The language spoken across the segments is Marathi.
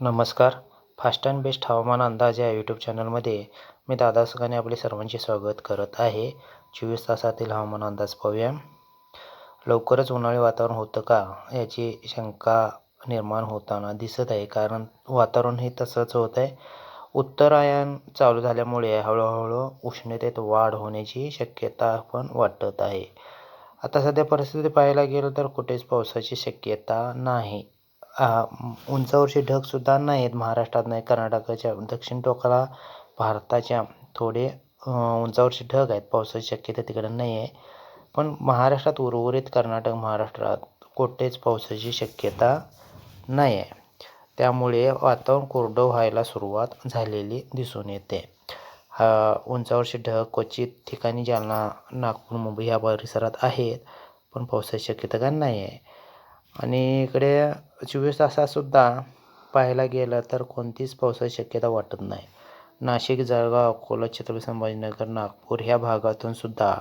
नमस्कार. फास्ट अँड बेस्ट हवामान अंदाज या यूट्यूब चॅनलमध्ये मी दादा सुगाने आपले सर्वांचे स्वागत करत आहे. चोवीस तासातील हवामान अंदाज पाहूया. लवकरच उन्हाळी वातावरण होतं का? याची शंका निर्माण होताना दिसत आहे. कारण वातावरण हे तसंच होत आहे. उत्तरायण चालू झाल्यामुळे हळूहळू उष्णतेत वाढ होण्याची शक्यता पण वाटत आहे. आता सध्या परिस्थिती पाहायला गेलं तर कुठेच पावसाची शक्यता नाही. उंचावरचे ढगसुद्धा नाही आहेत महाराष्ट्रात नाही कर्नाटकाच्या दक्षिण टोकाला भारताच्या थोडे उंचावरचे ढग आहेत. पावसाची शक्यता तिकडे नाही आहे पण महाराष्ट्रात उर्वरित कर्नाटक महाराष्ट्रात कुठेच पावसाची शक्यता नाही आहे त्यामुळे वातावरण कोरडं व्हायला सुरुवात झालेली दिसून येते. हा उंचावरचे ढग क्वचित ठिकाणी जालना नागपूर मुंबई या परिसरात आहेत पण पावसाची शक्यता काय नाही आहे आणि इकडे चोवीस तासातसुद्धा पाहायला गेलं तर कोणतीच पावसाची शक्यता वाटत नाही. नाशिक जळगाव अकोला छत्रपती संभाजीनगर नागपूर ह्या भागातूनसुद्धा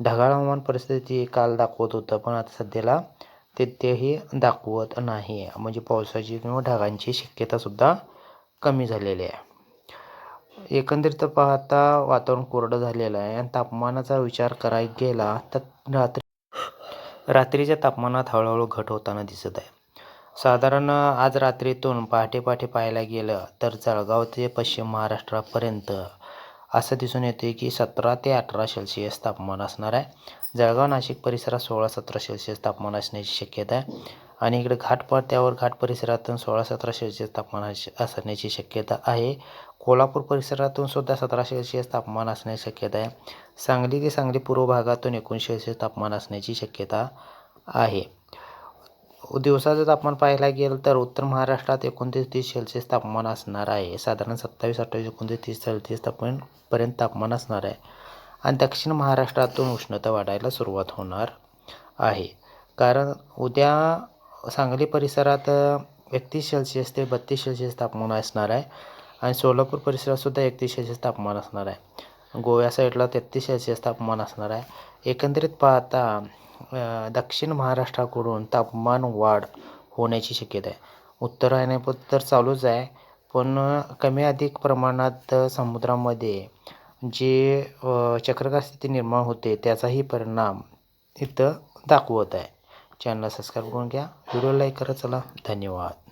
ढगाळ हवामान परिस्थिती काल दाखवत होतं पण आता सध्याला ते तेही दाखवत नाही म्हणजे पावसाची किंवा ढगांची शक्यतासुद्धा कमी झालेली आहे. एकंदरीत पाहता वातावरण कोरडं झालेलं आहे आणि तापमानाचा विचार करायला गेला तर रात्री रात्रीच्या तापमानात हळूहळू घट होताना दिसत आहे. साधारण आज रात्रीतून पहाटे पहाटे पाहायला गेलं तर जळगाव ते पश्चिम महाराष्ट्रापर्यंत असं दिसून येते की सतरा ते अठरा सेल्सिअस तापमान असणार आहे. जळगाव नाशिक परिसरात सोळा सतरा सेल्सिअस तापमान असण्याची शक्यता आहे आणि इकडे घाटपाट्यावर घाट परिसरातून सोळा सतरा सेल्सिअस तापमान असण्याची शक्यता आहे. कोल्हापूर परिसरातून सुद्धा सतरा सेल्सिअस तापमान असण्याची शक्यता आहे. सांगली ते सांगली पूर्व भागातून एकोणीस सेल्सिअस तापमान असण्याची शक्यता आहे. दिवसाचं तापमान पाहायला गेलं तर उत्तर महाराष्ट्रात एकोणतीस तीस सेल्सिअस तापमान असणार आहे. साधारण सत्तावीस अठ्ठावीस एकोणतीस तीस सेल्सिअस तापमानपर्यंत तापमान असणार आहे. आणि दक्षिण महाराष्ट्रातून उष्णता वाढायला सुरुवात होणार आहे. कारण उद्या सांगली परिसरात एकतीस सेल्सिअस ते बत्तीस सेल्सिअस तापमान असणार आहे. आणि सोलापूर परिसरातसुद्धा एकतीस सेल्सिअस तापमान असणार आहे. गोव्या साईडला तेहतीस सेल्सिअस तापमान असणार आहे. एकंदरीत पाहता दक्षिण महाराष्ट्राकडून तापमान वाढ होण्याची शक्यता आहे. उत्तरायण तर चालूच आहे पण कमी अधिक प्रमाणात समुद्रामध्ये जे चक्रकार स्थिती निर्माण होते त्याचाही परिणाम इथं दाखवत आहे. चॅनल सबस्क्राईब करून घ्या. व्हिडिओ लाईक करा. चला धन्यवाद.